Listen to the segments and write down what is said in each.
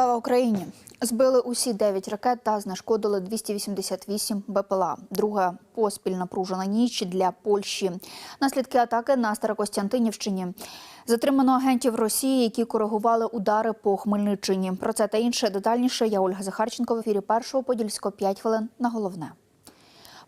Слава Україні! Збили усі 9 ракет та знешкодили 288 БПЛА. Друга поспіль напружена ніч для Польщі. Наслідки атаки на Старокостянтинівщині. Затримано агентів Росії, які коригували удари по Хмельниччині. Про це та інше детальніше. Я Ольга Захарченко в ефірі першого подільського 5 хвилин на головне.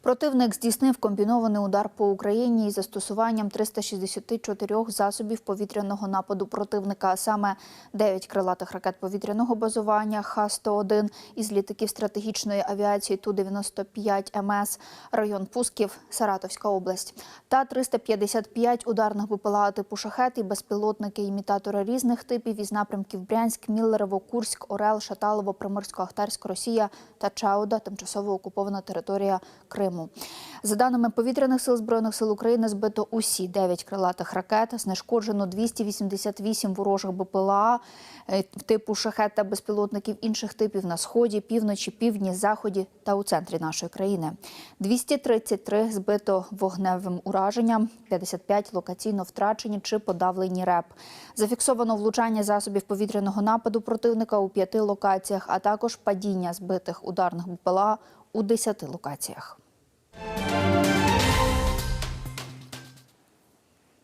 Противник здійснив комбінований удар по Україні із застосуванням 364 засобів повітряного нападу противника, а саме 9 крилатих ракет повітряного базування Х-101 із літаків стратегічної авіації Ту-95 МС, район Пусків, Саратовська область, та 355 ударних БПЛА типу «Шахет» і безпілотники, імітатори різних типів із напрямків Брянськ, Міллерово, Курськ, Орел, Шаталово, Приморсько-Ахтарськ, Росія та Чауда, тимчасово окупована територія Криму. За даними повітряних сил збройних сил України, збито усі 9 крилатих ракет, знешкоджено 288 ворожих БПЛА е, типу шахет та безпілотників інших типів на сході, півночі, півдні, заході та у центрі нашої країни. 233 збито вогневим ураженням, 55 локаційно втрачені чи подавлені РЕП. Зафіксовано влучання засобів повітряного нападу противника у п'яти локаціях, а також падіння збитих ударних БПЛА у 10 локаціях.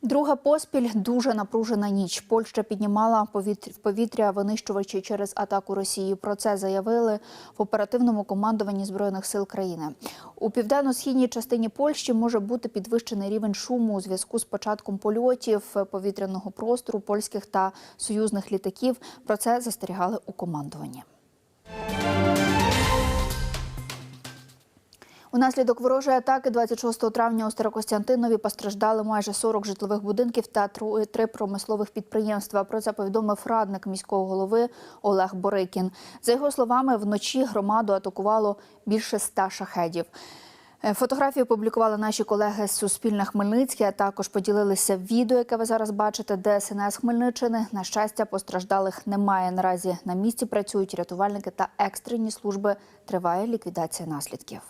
Друга поспіль дуже напружена ніч. Польща піднімала в повітря винищувачі через атаку Росії. Про це заявили в оперативному командуванні збройних сил країни. У південно-східній частині Польщі може бути підвищений рівень шуму у зв'язку з початком польотів повітряного простору польських та союзних літаків. Про це застерігали у командуванні. Унаслідок ворожої атаки 26 травня у Старокостянтинові постраждали майже 40 житлових будинків та тру- три промислових підприємства. Про це повідомив радник міського голови Олег Борикін. За його словами, вночі громаду атакувало більше ста шахедів. Е, Фотографії опублікували наші колеги з Суспільне Хмельницьке, а також поділилися відео, яке ви зараз бачите, ДСНС Хмельниччини. На щастя, постраждалих немає. Наразі на місці працюють рятувальники та екстрені служби. Триває ліквідація наслідків.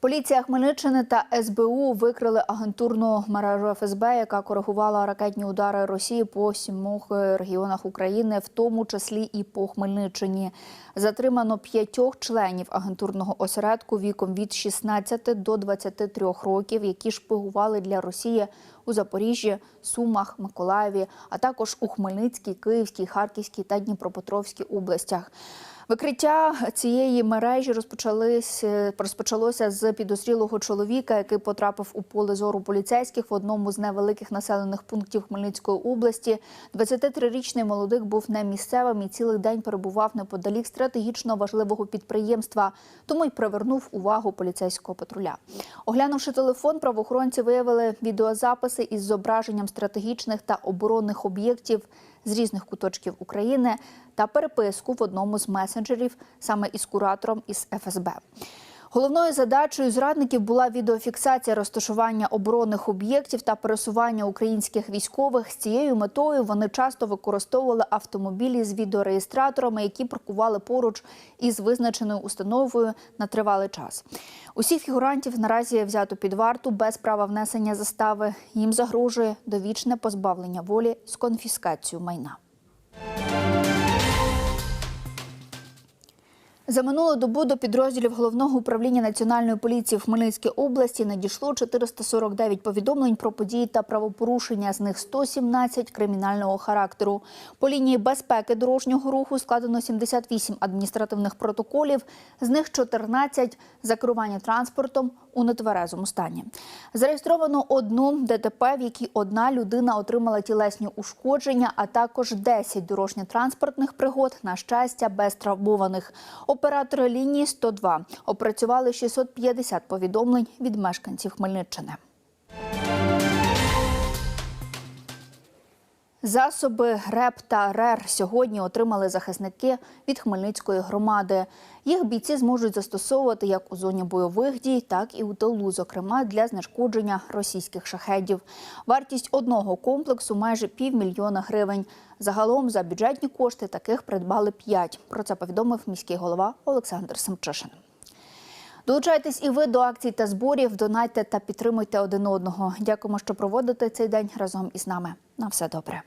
Поліція Хмельниччини та СБУ викрили агентурну мережу ФСБ, яка коригувала ракетні удари Росії по сімох регіонах України, в тому числі і по Хмельниччині. Затримано п'ятьох членів агентурного осередку віком від 16 до 23 років, які шпигували для Росії у Запоріжжі, Сумах, Миколаєві, а також у Хмельницькій, Київській, Харківській та Дніпропетровській областях. Викриття цієї мережі розпочались розпочалося з підозрілого чоловіка, який потрапив у поле зору поліцейських в одному з невеликих населених пунктів Хмельницької області. 23-річний молодик був не місцевим і цілий день перебував неподалік стратегічно важливого підприємства, тому й привернув увагу поліцейського патруля. Оглянувши телефон, правоохоронці виявили відеозаписи із зображенням стратегічних та оборонних об'єктів з різних куточків України та переписку в одному з месенджерів саме із куратором із ФСБ. Головною задачею зрадників була відеофіксація розташування оборонних об'єктів та пересування українських військових. З цією метою вони часто використовували автомобілі з відеореєстраторами, які паркували поруч із визначеною установою на тривалий час. Усіх фігурантів наразі взято під варту без права внесення застави. Їм загрожує довічне позбавлення волі з конфіскацією майна. За минулу добу до підрозділів головного управління національної поліції в Хмельницькій області надійшло 449 повідомлень про події та правопорушення. З них 117 кримінального характеру. По лінії безпеки дорожнього руху складено 78 адміністративних протоколів, з них 14 за керування транспортом у нетверезому стані. Зареєстровано одну ДТП, в якій одна людина отримала тілесні ушкодження, а також 10 дорожньо-транспортних пригод, на щастя, без травмованих. Оператори лінії 102 опрацювали 650 повідомлень від мешканців Хмельниччини. Засоби РЕП та РЕР сьогодні отримали захисники від Хмельницької громади. Їх бійці зможуть застосовувати як у зоні бойових дій, так і у тилу, зокрема для знешкодження російських шахедів. Вартість одного комплексу майже півмільйона гривень. Загалом за бюджетні кошти таких придбали п'ять. Про це повідомив міський голова Олександр Семчишин. Долучайтесь і ви до акцій та зборів, донайте та підтримуйте один одного. Дякуємо, що проводите цей день разом із нами. На все добре.